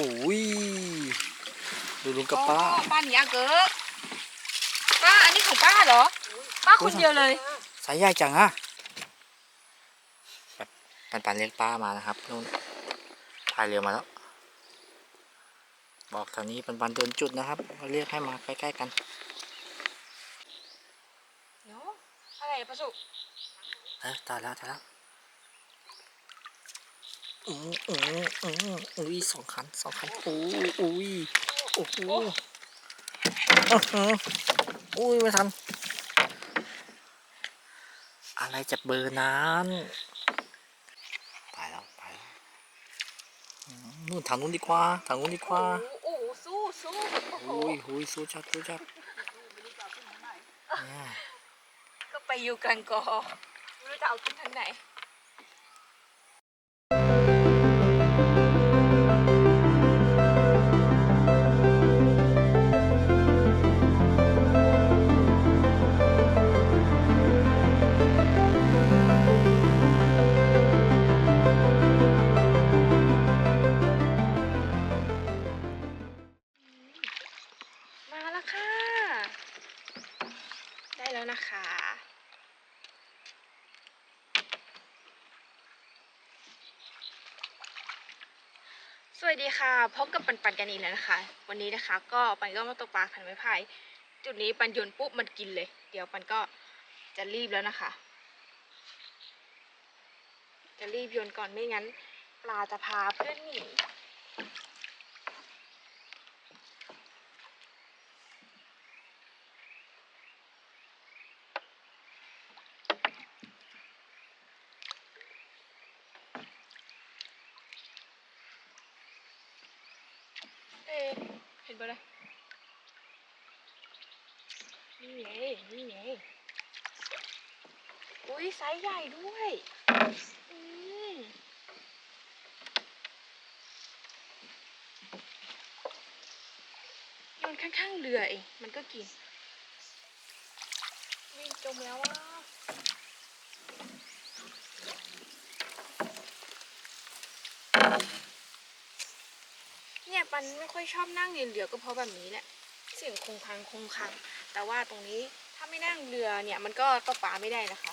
อุ้ยดูลุงกับป้า อ๋อป้าหนีอาเกอะป้าอันนี้ของป้าเหรอ ป้าคนเดียวเลย สายใหญ่จังอะแบบปันปันเรียกป้ามานะครับนู่นพายเรือมาแล้ว บอกแถวนี้ปันปันเดินจุดนะครับ เรียกให้มาใกล้ๆกันเนาะอะไรประสุเอ้ยตายแล้วตายแล้ว อืออืออืออุ้ยสองคันสองคันอุ้ยอุ้ยโอ้โหอื้อหืออุ้ยไม่ทัน อะไรจะเบอร์นั้นตายแล้วตายแล้วอืมนู่นทางนู้นดีกว่าทางนู้นดีกว่าโอ้โหสู้สู้โอ้โหอุ้ยอุ้ยสู้จัดสู้จัดเนี่ยก็ไปอยู่กันก่อนไม่รู้จะเอาขึ้นทางไหน ดีค่ะพบกับปันปันกันอีกแล้วนะคะ วันนี้นะคะ ก็ปันก็มาตกปลาพันไม้ไผ่จุดนี้ปันโยนปุ๊บมันกินเลย เดี๋ยวปันก็จะรีบแล้วนะคะ จะรีบโยนก่อนไม่งั้น ปลาจะพาเพื่อนหนี เอ๊เห็นปะเลยนี่ไงนี่ไงอุ้ยไซส์ใหญ่ด้วยอืมโยนข้างๆเรือเองมันก็กินวิ่งจมแล้วอะ เนี่ย ปันไม่ค่อยชอบนั่งในเรือก็เพราะแบบนี้แหละ เสียงคงคังคงคัง แต่ว่าตรงนี้ถ้าไม่นั่งเรือเนี่ยมันก็ตกปลาไม่ได้นะคะ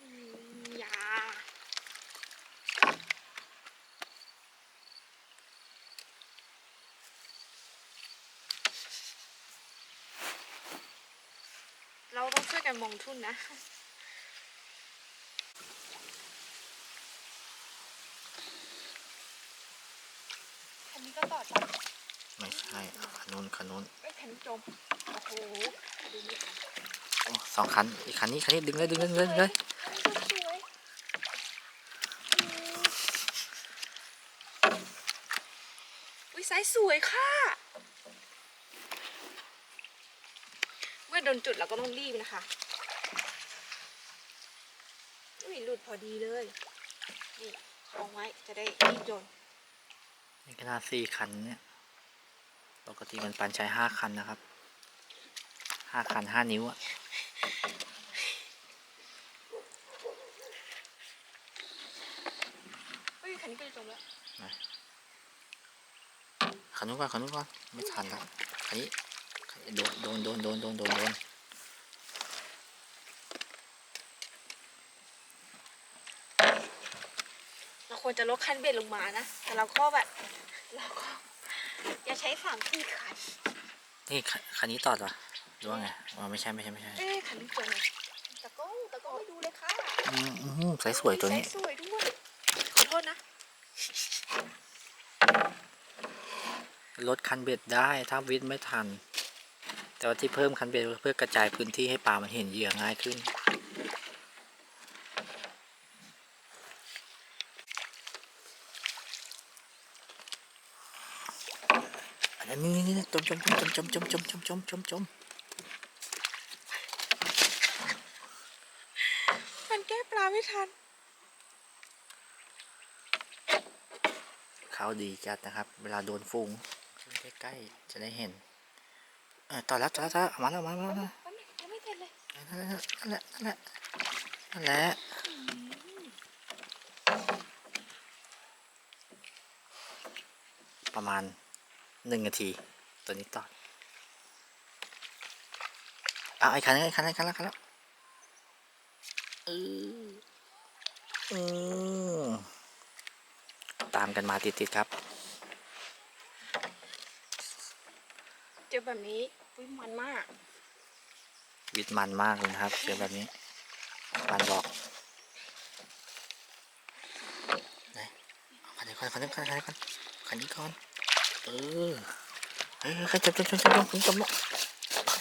อืมอย่าเราต้องช่วยกันมองทุ่นนะ อันนี้ก็ต่อจากไม่ใช่คันนู้นคันนู้นไอ้ยแผ่นจม โอ้โห ดูไม่ทันโอ้สองคันอีกคันนี้คันนี้ดึงเลยดึงเลยดึงเลยดึงเลยสวยอุ้ยไซส์สวยค่ะ เมื่อโดนจุดเราก็ต้องรีบนะคะอุ้ยหลุดพอดีเลย นี่เอาไว้จะได้รีบโยน นี่ขนาดสี่คันเนี่ย ปกติมันปันใช้ห้าคันนะครับ ห้าคันห้านิ้วอะเฮ้ยคันนี้ก็จะจมแล้วคันนู้นก่อนคันนู้นก่อนไม่ทันแล้วคันนี้คันนี้โดนโดนโดนโดนโดนโดนโดนเราควรจะลดคันเบ็ดลงมานะ แต่เราก็แบบ เราก็อย่าใช้สามที่คันนี่คันคันนี้ตอดวะหรือว่าไงอ๋อไม่ใช่ไม่ใช่ไม่ใช่เอ๊ะคันนี้ตัวไหนตะก้องตะก้องไม่ดูเลยค่ะอืมอืมสวยๆตัวนี้ใสวยด้วยขอโทษนะลดคันเบ็ดได้ถ้าวิทย์ไม่ทัน แต่ว่าที่เพิ่มคันเบ็ดเพื่อกระจายพื้นที่ให้ปลามันเห็นเหยื่อง่ายขึ้น นนี้นี่นี่จมจมจมจมจมจมจมจมจมจมมันแก้ปลาไม่ทันเขาดีจัดนะครับ เวลาโดนฟูงขึ้นใกล้ๆจะได้เห็นเออต่อแล้วต่อแล้วต่อแล้วเอามาแล้วเอามาแล้วเอามาแล้วมันยังไม่เสร็จเลยนั่นแหละนั่นแหละนั่นแหละประมาณ หนึ่งนาที ตัวนี้ตอดเอาไอ้คันนี้ไอ้คันนี้ไอ้คันแล้วคันแล้วเอออืมตามกันมาติดๆครับเจอแบบนี้อุ้ยมันมากวิตมันมากเลยนะครับเจอแบบนี้ปันบอกไหนเอาคันนี้ก่อนคันนี้ก่อนคันนี้ก่อนคันนี้ก่อน เออเฮ้ยใครจับจับจับจับจับผมจับแล้ว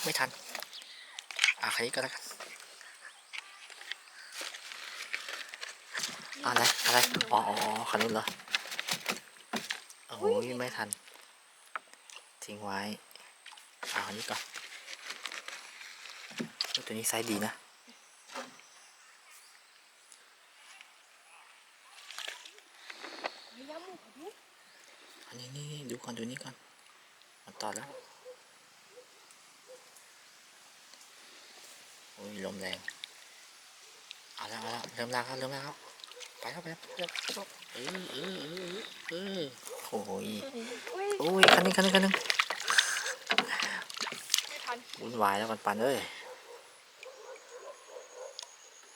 ไม่ทัน อะคันนี้ก็แล้วกันอะไรอะไรอ๋ออ๋ออ๋อคันนู้นเหรอโอ้ยไม่ทัน ทิ้งไว้ เอาอันนี้ก่อนตัวนี้ไซส์ดีนะ เฮ้ยย้ำหมูขอดู อันนี้นี่นี่ ดูก่อนดูนี่ก่อนมันต่อแล้วโอ้ยลมแรงเอาแล้วเอาแล้วเริ่มลากแล้วเริ่มลากแล้วไปแล้วไปแล้วไปแล้วไปแล้วเออเออเออเออโอ้ยอุ้ยโอ้ยคันนึงคันนึงคันนึงไม่ทันวุ่นวายแล้วปันปันเอ้ย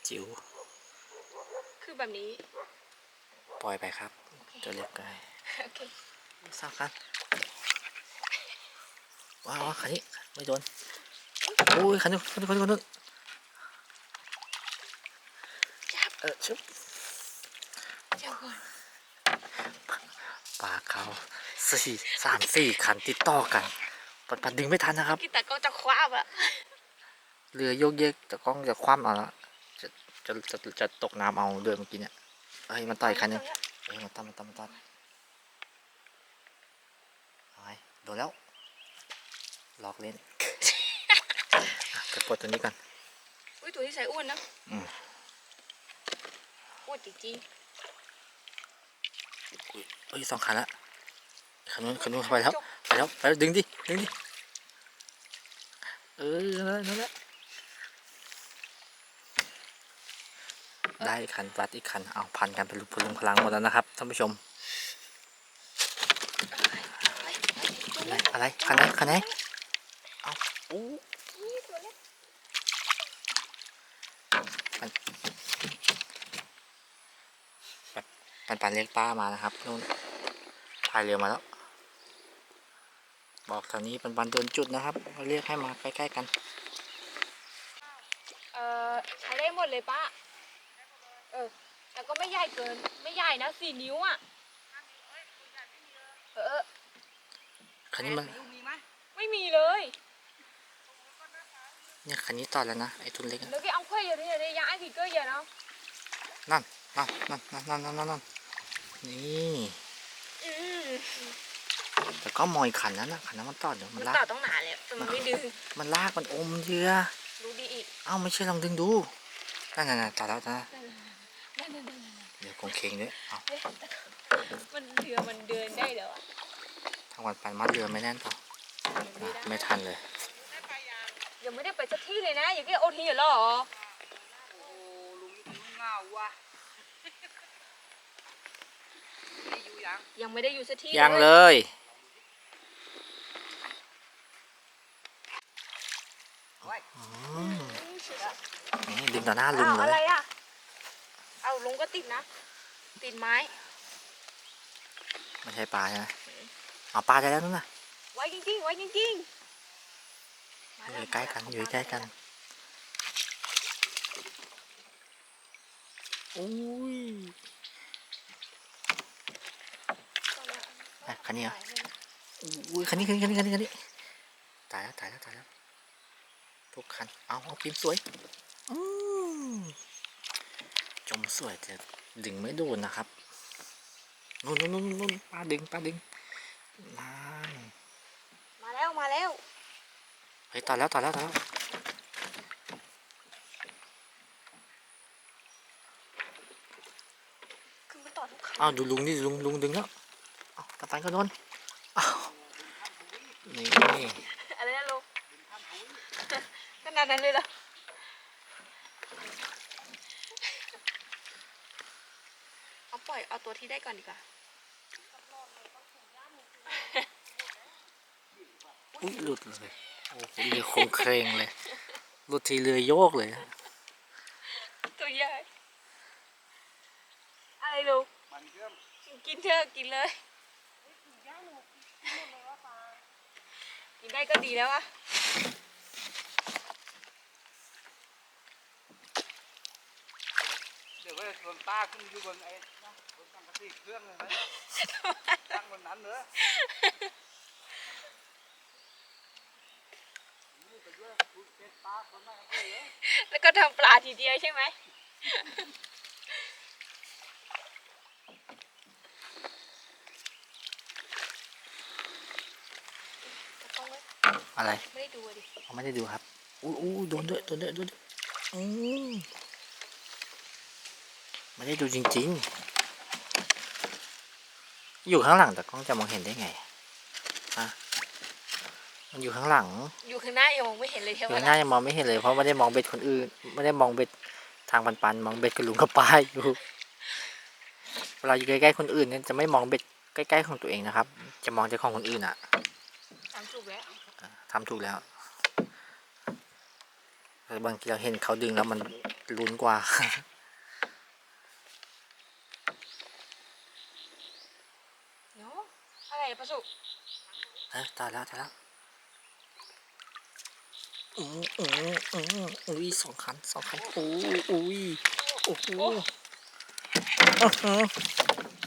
จิ๋วคือแบบนี้ ปล่อยไปครับ ตัวเล็กไกลโอเค สามคันว้าวว้าวคันนี้ไม่โดนโอ้ยคันนู้นคันนู้นคันนู้นคันนู้นจับเออชุบจับก่อนปลาเขาสี่สามสี่คันติดต่อกันปัดปัดดึงไม่ทันนะครับกีตาร์ก็จะคว้าบอะเรือโยกเยกแต่กล้องจะคว่ำเอาละจะจะจะจะตกน้ำเอาเรือเมื่อกี้เนี่ยเฮ้ยมันต่อยคันนึงเฮ้ยมันตั้มมันตั้มมันตั้มเอาไงโดนแล้ว ลอกเล่นอะไปปลดตัวนี้ก่อนอุ้ยตัวที่ใส่อ้วนนะอืมอ้วนจริงอุ้ยเอ้ยสองคันละคันนู้นคันนู้นไปแล้วไปแล้วไปแล้วดึงดิดึงดิเออนั่นแหละนั่นแหละได้อีกคันปัดอีกคันเอาพันกันเป็นพลุงพลังหมดแล้วนะครับท่านผู้ชม อะไรอะไรคันไหนคันไหนเอาอู้ๆนี่ตัวเล็กปันปันเรียกป้ามานะครับนู่นพายเรือมาแล้ว บอกแถวนี้ปันปันโดนจุดนะครับ เรียกให้มาใกล้ๆกัน เอ่อใช้ได้หมดเลยป้า เออแต่ก็ไม่ใหญ่เกิน ไม่ใหญ่นะสี่นิ้วอะันนี้มันไม่มีเลยเนี่ยคันนี้ต่อแล้วนะไอ้ทุนเล็ก แล้วก็เอาเพื่อย่างนี้เยอะย้ายกี่ก็อย่างเนาะนั่นนั่นนั่นนั่นนั่นนั่นนั่นนี่แต่ก็มอยขันนั้นนะขันนั้นมันต่อเดี๋ยวมันลากต่อต้องหนาเลยมันไม่ดึงมันลากมันอมเยื่อรู้ดีอีกเอ้าไม่ใช่ลองดึงดูนั่นนั่นต่อแล้วนะเดี๋ยวคงเคงด้วยเอ้ามันเรือมันเดินได้เดี๋ยวอะางวันปันมัดเรือไม่แน่นต่อไม่ได้ไม่ทันเลย ยังไม่ได้ไปสักที่เลยนะ อย่างแค่โอทีเหรอโอ้ลุงอยู่เงาว่ะนี่อยู่ยังยังไม่ได้อยู่สักที่ยังเลยโอ้ยอือืมมสุดอะนี่ดึงต่อหน้าลุงอ้าวเลอะไรยอะเอาลุงก็ติดนะ ติดไม้ ไม่ใช่ปลาใช่ไหม เอาปลาได้แล้วนู่นน่ะไว้จริงๆไว้จริงๆมาอแล้วยู่ใกล้กันอยู่ใกล้กันอุ้ยอะคันนี้เหรออุ้ยคันนี้คันนี้คันนี้คันนี้คันนี้ตายแล้วตายแล้วตายแล้วทุกคันเอาเอาพิมพ์สวยอืมจมสวยแต่ดึงไม่โดนนะครับนู่นนู่นนู่นนู่นปลาดึงปลาดึงนั่น มาแล้วมาแล้วเฮ้ยต่อแล้วต่อแล้วต่อแล้วขึ้นมาต่อทุกครั้งอ้าวดูลุงนี่ลุงลุงดึงแล้วอ้าวตะปันก็โดนอ้าวนี่อะไรนะลุงขนาดนั้นเลยเหรอเอาปล่อยเอาตัวที่ได้ก่อนดีกว่า อุ้ยหลุดเลยโอ้โหเรือคงเครงเลยหลุดทีเรือโยกเลย ตัวใหญ่ อะไรลูกมันเชื่อมกินเถอะกินเลย กินได้ก็ดีแล้วอะเดี๋ยวก็ชวนป้าขึ้นอยู่บนไอ้นะบนสังกะสีเครื่องเลยไหมตั้งบนนั้นเนอะนี่ไปด้วยคุณเป็นป้าคนนั้นก็เลย แล้วก็ทำปลาทีเดียวใช่ไหมตะกล้องไว้อะไร ไม่ได้ดูอะดิเขาไม่ได้ดูครับ อู้อู้โดนด้วยโดนด้วยโดนด้วยอืมไม่ได้ดูจริง ๆ อยู่ข้างหลังแต่กล้องจะมองเห็นได้ไงฮะ มันอยู่ข้างหลัง อยู่ข้างหน้ายังมองไม่เห็นเลยอใช่ไหมยู่ข้างหน้ายังมองไม่เห็นเลยเพราะไม่ได้มองเบ็ดคนอื่น ไม่ได้มองเบ็ดทางปันๆมองเบ็ดกับลุงกับป้าอยู่เวลาอยู่ใกล้ๆคนอื่นเนี่ยจะไม่มองเบ็ดใกล้ๆของตัวเองนะครับ จะมองแต่ของคนอื่นอะทำถูกแล้วทำถูกแล้วแต่บางทีเราเห็นเขาดึงแล้วมันลุ้นกว่า เนาะอะไรอะประสุก เอ้ยตายแล้วตายแล้ว อืออืออืออุ้ยสองคันสองคันอุ้ยอุ้ยโอ้โหอื้อหือ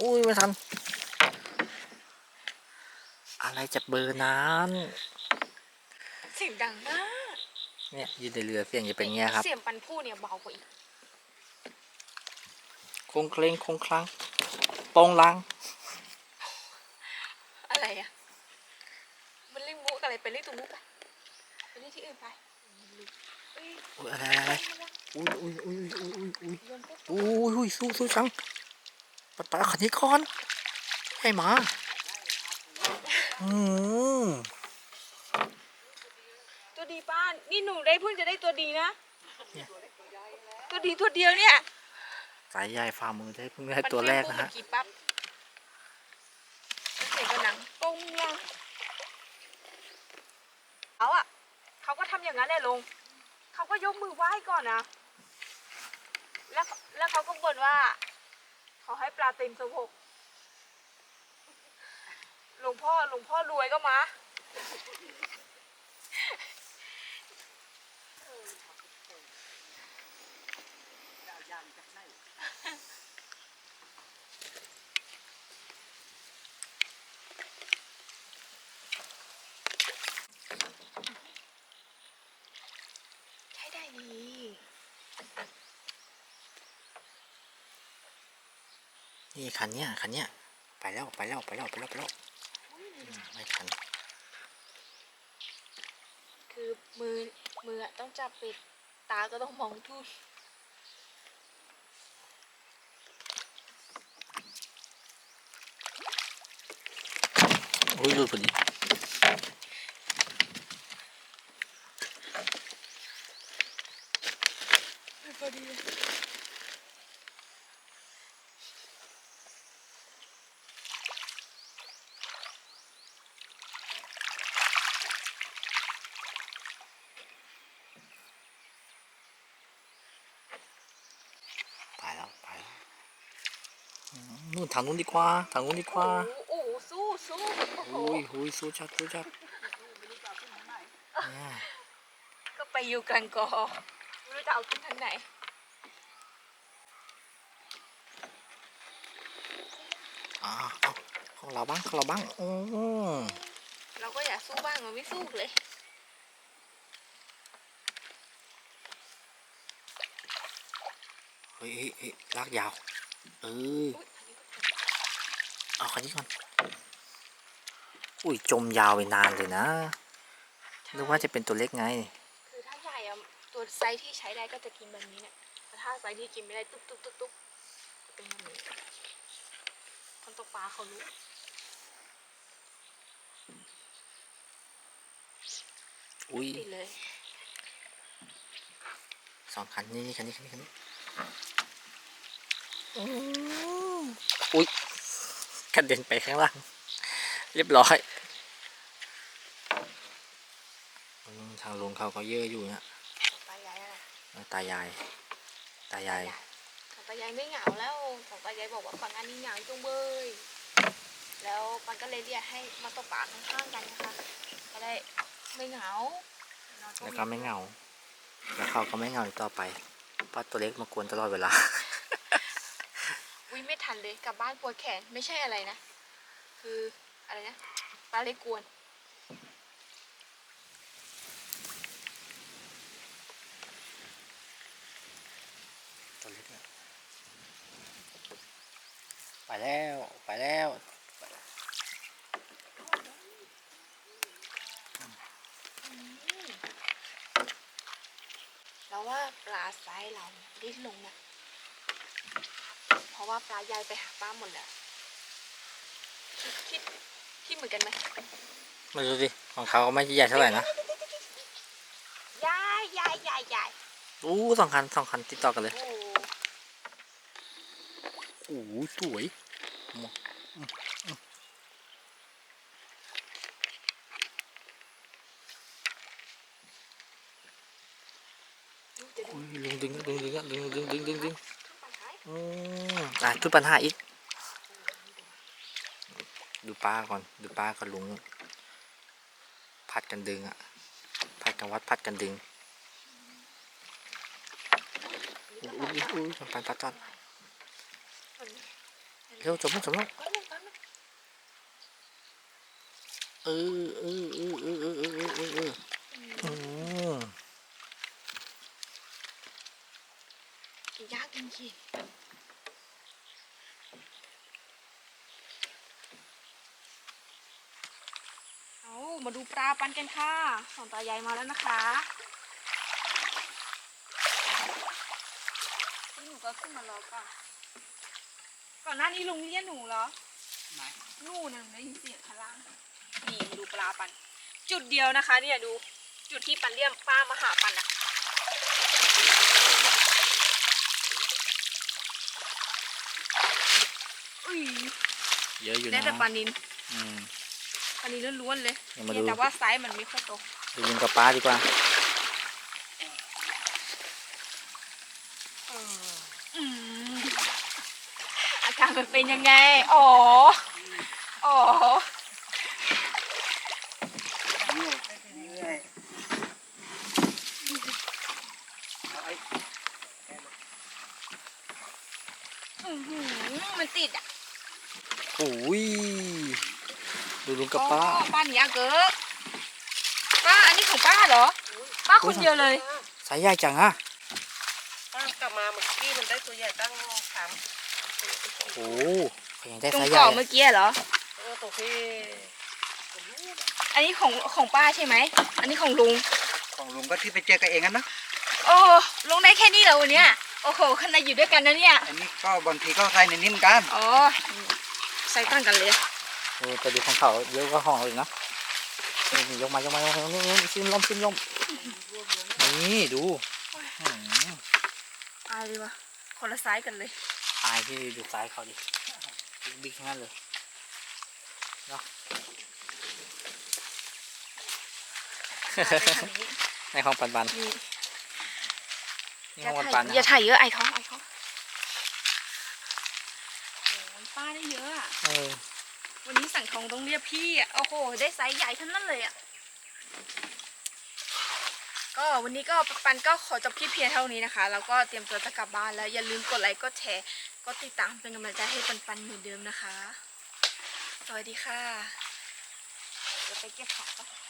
อุ้ยไม่ทัน อะไรจะเบอร์นั้นเสียงดังมากเนี่ยยืนในเรือเสียงจะเป็นเงี้ยครับ เสียงปันพูดเนี่ยเบากว่าอีกโคงเคลงโคงคลังโปองลัง อะไรอะมันเล่นมุกอะไรไปเล่นตรงมุกไปไปเล่นที่อื่นไปเอ้ยอุ้ยอะไรอะไรอุ้ยอุ้ยอุ้ยอุ้ยอุ้ยอุ้ยโยนปุ๊บอุ้ยอุ้ยสู้สู้จังปัดปัดขันนี้ก่อนให้หมาอืมตัวดีป้านี่หนูได้เพิ่งจะได้ตัวดีนะตัวดีตัวเดียวเนี่ยสายใหญ่ฝ่ามือได้เพิ่งได้ตัวแรกนะฮะเอกี้ปั๊บเสียงกระหนังปงลังเขาอะเขาก็ทำอย่างนั้นแหละลง ก็ยกมือไหว้ก่อนนะแล้วแล้วเขาก็บ่นว่าเขาให้ปลาเต็มสะโพกหลวงพ่อหลวงพ่อรวยก็มาใช้ได้ดี นี่คันเนี้ยคันเนี้ยไปแล้วไปแล้วไปแล้วไปแล้วไปแล้วอืมไม่ทัน คือมือมืออะต้องจับปิด ตาก็ต้องมองทุ่นอุ้ยหลุดพอดี พอดีเลย ไปแล้วไปแล้วอืม นู่นทางนู้นดีกว่าทางนู้นดีกว่าโอ้โหสู้สู้โอ้โหอุ้ยอุ้ยสู้จัดสู้จัดเนี่ยก็ไปอยู่กลางกอไม่รู้จะเอาขึ้นทางไหนอ่าเอาของเราบ้างของเราบ้างอืมเราก็อยากสู้บ้างมันไม่สู้เลยเฮ้ยเฮ้ยเฮ้ยลากยาว เอออุ๊ยเอาคันนี้ก่อน อุ้ยจมยาวไปนานเลยนะนึกว่าจะเป็นตัวเล็กไง คือถ้าใหญ่อะตัวไซส์ที่ใช้ได้ก็จะกินแบบนี้เนี่ยแต่ถ้าไซส์ที่กินไม่ได้ตุ๊บตุ๊บตุ๊บตุ๊บจะเป็นแบบนี้คนตกปลาเขารู้อุ้ยติดเลยสองคันนี่คันนี้คันนี้คันนี้ อืมอุ้ยกระเด็นไปข้างล่าง เรียบร้อยอืมทางลุงเขาก็เยอะอยู่เนี่ยตายายอะไรตายาย ตายายของตายายไม่เหงาแล้วของตายายบอกว่าก่อนหน้านี้เหงาจุงเบยแล้วปันก็เลยเรียกให้มาตกปลาข้างๆกันนะคะก็ได้ไม่เหงานอนแล้วก็ไม่เหงา แล้วเขาก็ไม่เหงาอีกต่อไปเพราะตัวเล็กมากวนตลอดเวลาวิไม่ ทันเลยกลับบ้านปวดแขนไม่ใช่อะไรนะ คืออะไรนะปลาเล็กกวนตัวเล็กเนี่ยไปแล้วไปแล้วเราว่าปลาไซส์เราเนี่ยรีบลงนะเพ ราะว่าปลายายไปหาป้าหมดแล้วคิดคิดคิดเหมือนกันไหมไม่รู้สิของเขาก็ไม่ใหญ่เท่าไหร่นะยายยายยายยายอู้สองคันสองคันติดต่อกันเลยโอ้โอ้โหสวยมองอืมอืมดูเดี๋ยวดูอุ้ยลุงดึงดึงดึงดึงดึงดึงดึงดึง ขึ้นไปท้าย อืมอะ ทุกปัญหาอีก ดูป้าก่อน ดูป้ากับลุงผัดกันดึงอะผัดกันวัดผัดกันดึงอุ้ยอุ้ยอุ้ยปันปัดจอดเร็วจบแล้วจบแล้วแป๊บนึงแป๊บนึงเออเออเออเออเออเออเออเออเอออืมกินยากจริงๆเอา มาดูปลาปันกันค่ะสองตายายมาแล้วนะคะนี่หนูก็ขึ้นมารอก่อนก่อนหน้านี้ลุงเรียกหนูเหรอไหนนู่นนะได้ยินเสียงข้างล่างนี่มาดูปลาปัน จุดเดียวนะคะ เนี่ยดูจุดที่ปันเรียกป้ามาหาปันอะอุ้ยเยอะอยู่ได้นะแต่ปลานิน อืม ปลานินล้วนๆเลยเดี๋ยวมาเนี่ยดู แต่ว่าไซส์มันไม่ค่อยโตดูลุงกับป้าดีกว่า อืมอาการมันเป็นยังไง อ๋อ อ๋อนี่เรื่อยเอาไอ้อือหือมันติดอะ โอ้ย ดูลุงกับป้า อ๋อป้าหนีอาเกอป้าอันนี้ของป้าเหรอ ป้าคนเดียวเลย สายใหญ่จังอะป้ากลับมาเมื่อกี้มันได้ตัวใหญ่ตั้งสามโอ้เขายังได้ตรงสายใหญ่เกาะอะเมื่อกี้เหรอเออตัวที่อันนี้ของของป้าใช่ไหม อันนี้ของลุง ของลุงก็ที่ไปเจอกันเองกันนะ โอ้ลุงได้แค่นี้เหรอวันเนี้ยโอ้โหขนาดอยู่ด้วยกันนะเนี่ย อันนี้ก็บางทีก็ใส่ในนี้เหมือนกัน อ๋อ ใส่ตั้งกันเลยเออ แต่ดูของเขาเยอะกว่าของเราอีกนะนี่นี่ยกมายกมายกมายกมานี่ขึ้นลมขึ้นลมนี่ดูอืมอายเลยวะคนละไซส์กันเลยอายที่ดูซ้ายเขาดิบิ๊กๆทั้งนั้นเลยเนาะในของปันปันนี่นี่อย่าของปันถ่าปัยนนะอย่าถ่ายเยอะไอเขาไอเขาโอ้ยป้าได้เยอะอะ เออ วันนี้สั่ง ทองต้องเรียกพี่อะ โอ้โห ได้ไซส์ใหญ่ทั้งนั้นเลยอะ ก็วันนี้ก็ปันก็ขอจบคลิปเพียงเท่านี้นะคะ แล้วก็เตรียมตัวจะกลับบ้านแล้ว อย่าลืมกดไลค์ กดแชร์ กดติดตามเป็นกำลังใจให้ปันปันเหมือนเดิมนะคะ สวัสดีค่ะ จะไปเก็บของก่อน